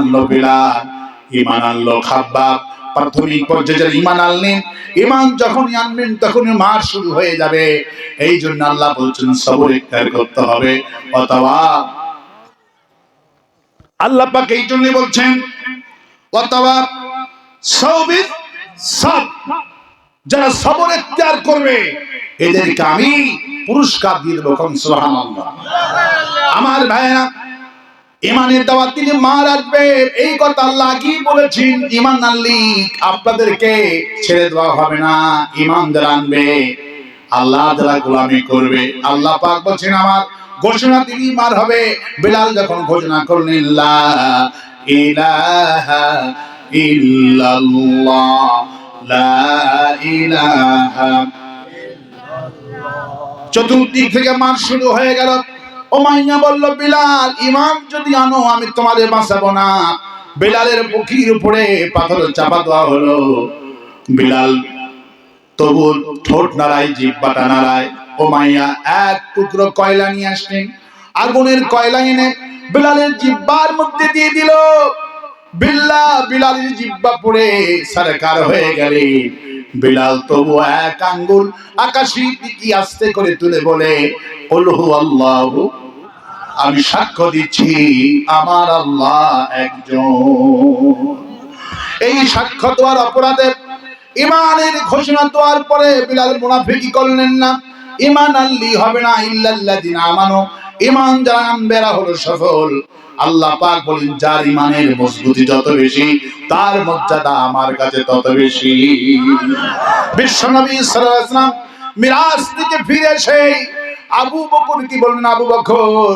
আনলো বিলাল ইমান আনলো খাব্বাব। প্রাথমিক পর্যায়ে যারা ইমান আনলেন। ইমান যখনই আনবেন, তখনই মার শুরু হয়ে যাবে। এই জন্য আল্লাহ বলছেন, সবর করতে হবে। অথবা আল্লাহ এই বলছেন, অথবা সৌবিত সব, যারা সবর করবে, এদেরকে আমি পুরস্কার দিয়ে দেবো সুবহানাল্লাহ। আমার ভাইরা ইমানের দাওয়াত তিনি মা রাখবে এই কথা আল্লাহ আগেই বলেছেন ইমান আনলি আপনাদেরকে ছেড়ে দেওয়া হবে না ইমান যারা আনবে। আল্লাহ যারা গোলামি করবে। আল্লাহ পাক বলছেন আমার, ঘোষণা তিনি মার হবে। বিলাল যখন ঘোষণা করলেন, লা ইলাহা ইল্লাল্লাহ, লা ইলাহা চতুর্দিক থেকে মার শুরু হয়ে গেল। ওমাইয়া বলল, বিলাল, ইমাম যদি আনো, আমি তোমাদের বাঁচাবো না। বিলালের বুকির উপরে পাথর চাপা দেওয়া হলো। বিলাল, তবু ঠোঁট নাড়ায়, জিব্বাটা নাড়ায়। ওমাইয়া এক টুকরো কয়লা নিয়ে আসলেন। আগুনের কয়লা এনে বিলালের জিব্বার মধ্যে দিয়ে দিল। বিল্লা, বিলালের জিব্বা পড়ে সরকার হয়ে গেলে বিলাল তবু এক আঙ্গুল আকাশি দিকে আস্তে করে তুলে বলে ওলহু আল্লাহ আমি সাক্ষ্য দিচ্ছি, আমার আল্লাহ একজন। এই সাক্ষ্য দেওয়ার অপরাধে ইমানের ঘোষণা দেওয়ার পরে বিলাল মুনাফিকি করলেন না। ইমান আল্লি হবে না ইল্লাল্লাদিন আমানো। ইমান যারা আনবেরা হলো সফল। আল্লাহ পাক বলেন, যার ইমানের মজবুতি যত বেশি, তার মর্যাদা আমার কাছে তত বেশি। সাল্লাল্লাহু আলাইহি ওয়াসাল্লাম মিরাজ থেকে ফিরে এসে আবু বকর কি বললেন, আবু বকর,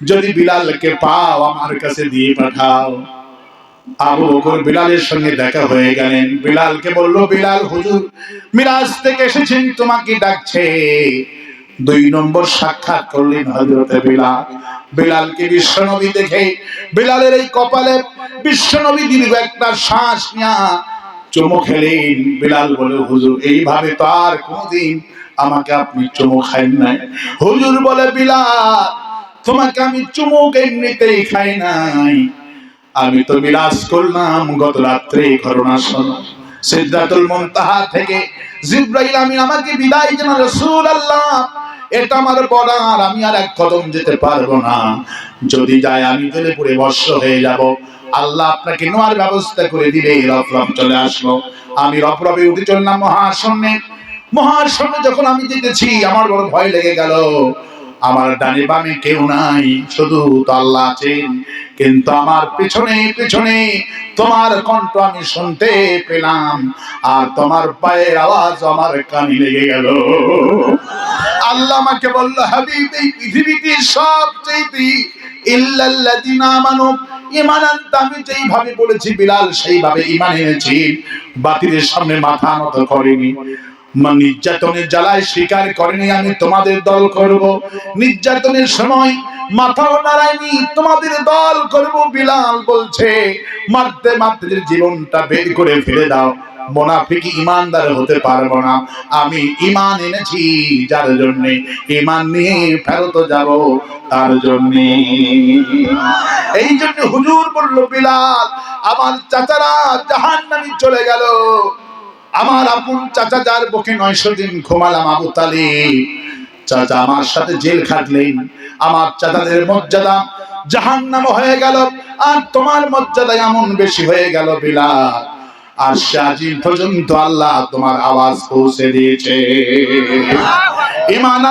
যদি বিলালকে পাও, আমার কাছে দিয়ে পাঠাও। আবু বকর বিলালের সঙ্গে দেখা হয়ে গেলেন। বিলালকে বলল, বিলাল হুজুর, মিরাজ থেকে এসেছেন, তোমাকে ডাকছে। দুই নম্বর সাক্ষাৎ করলেন হজরতে বিলাল। বিলালকে বিশ্বনবী দেখে বিলালের এই কপালে বিশ্বনবী দীর্ঘ একটা শ্বাস নিয়া চুমু খেলেন। বিলাল বলে, হুজুর, এইভাবে তো আর কোনদিন আমাকে আপনি চুমু খাইন নাই। হুজুর বলে, বিলাল, তোমাকে আমি চুমুক এমনিতেই খাই নাই? আমি তো বিরাজ করলাম গত রাত্রে ঘটনা শোনো। সিদ্ধাতুল মুনতাহা থেকে জিব্রাইল, আমি আমাকে বিদায় জানা আল্লাহ। এটা আমার বর্ডার আমি আর এক কদম যেতে পারব না। যদি যায়, আমি গেলে পুরে বর্ষ হয়ে যাব। আল্লাহ আপনাকে নোয়ার ব্যবস্থা করে দিলে রফরফ চলে আসলো আমি রফরফে উঠে চললাম মহাশূন্যে। মহাশূন্যে যখন আমি যেতেছি, আমার বড় ভয় লেগে গেল। আমার ডানে বামে কেউ নাই, শুধু তো আল্লাহ আছেন। কিন্তু আমার পেছনে পেছনে তোমার কণ্ঠ আমি শুনতে পেলাম, আর তোমার পায়ের আওয়াজ আমার কানে লেগে গেল। আল্লাহ আমাকে বলল, হাবিব, এই পৃথিবীতে সব চাইতে ইল্লাল্লাযিনা আমানু, ঈমান আমি যেইভাবে বলেছি, বিলাল সেইভাবে ঈমান এনেছি। বাতিলের সামনে মাথা নত করেনি। নির্যাতনের জ্বালায় স্বীকার করেনি আমি তোমাদের দল করব। নির্যাতনের সময় মাথাও নাড়ায়নি, তোমাদের দল করব, বিলাল বলছে। মারতে মারতে জীবনটা বের করে ফেলে দাও। মোনাফিক ইমানদার হতে পারব না। আমি ইমান এনেছি যার জন্য। ইমান নিয়ে ফেরত যাব তার জন্য। এই জন্য হুজুর বলল, বিলাল, আমার চাচারা জাহান্নামে চলে গেল। আমার আপন চাচা যার বুকে নয়শো দিন ঘুমালাম আবু তালিব। চাচা আমার সাথে জেল খাটলেন। আমার চাচাদের মর্যাদা জাহান নাম হয়ে গেল। আর তোমার মর্যাদা এমন বেশি হয়ে গেল বিলাল। আর সাজি পর্যন্ত আল্লাহ তোমার আওয়াজ পৌঁছে দিয়েছে। ইমান